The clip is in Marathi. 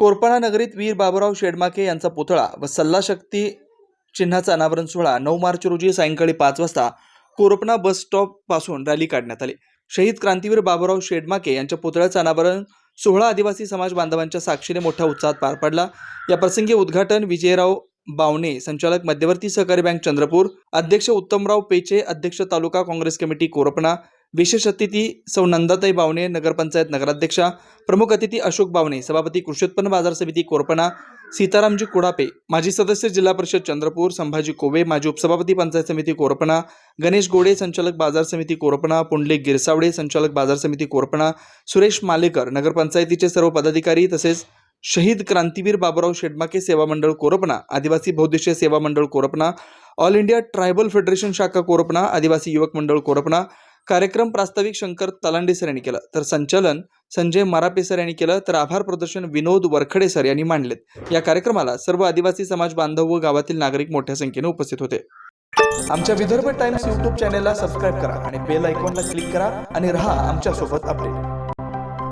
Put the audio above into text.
कोरपणा नगरीत वीर बाबुराव शेडमाके यांचा पुतळा व सल्ला शक्ती चिन्हाचा अनावरण सोहळा नऊ मार्च रोजी सायंकाळी पाच वाजता कोरपणा बस स्टॉपपासून रॅली काढण्यात आली. शहीद क्रांतीवीर बाबुराव शेडमाके यांच्या पुतळ्याचं अनावरण सोहळा आदिवासी समाज बांधवांच्या साक्षीने मोठ्या उत्साहात पार पडला. या प्रसंगी उद्घाटन विजयराव बावणे संचालक मध्यवर्ती सहकारी बँक चंद्रपूर अध्यक्ष उत्तमराव पेचे अध्यक्ष तालुका काँग्रेस कमिटी कोरपणा विशेष अतिथी सौ नंदाताई बावणे नगरपंचायत नगराध्यक्षा प्रमुख अतिथी अशोक बावणे सभापती कृषी उत्पन्न बाजार समिती कोरपणा सीतारामजी कुडापे माजी सदस्य जिल्हा परिषद चंद्रपूर संभाजी कोवे माजी उपसभापती पंचायत समिती कोरपणा गणेश गोडे संचालक बाजार समिती कोरपणा पुंडलिक गिरसावडे संचालक बाजार समिती कोरपणा सुरेश मालेकर नगरपंचायतीचे सर्व पदाधिकारी तसेच शहीद क्रांतीवीर बाबुराव शेडमाके सेवा मंडळ कोरपणा आदिवासी बहुद्देशीय सेवा मंडळ Korpana all India tribal federation शाखा कोरपणा आदिवासी युवक मंडळ कोरपणा कार्यक्रम प्रास्ताविक शंकर तलांडे सर यांनी केलं. तर संचलन संजय मरापे सर यांनी केलं. तर आभार प्रदर्शन विनोद वरखडे सर यांनी मांडलेत. या कार्यक्रमाला सर्व आदिवासी समाज बांधव व गावातील नागरिक मोठ्या संख्येने उपस्थित होते. आमच्या विदर्भ टाइम्स युट्यूब चॅनेलला सबस्क्राईब करा आणि बेल आयकॉनला क्लिक करा आणि रहा आमच्यासोबत अपडेट.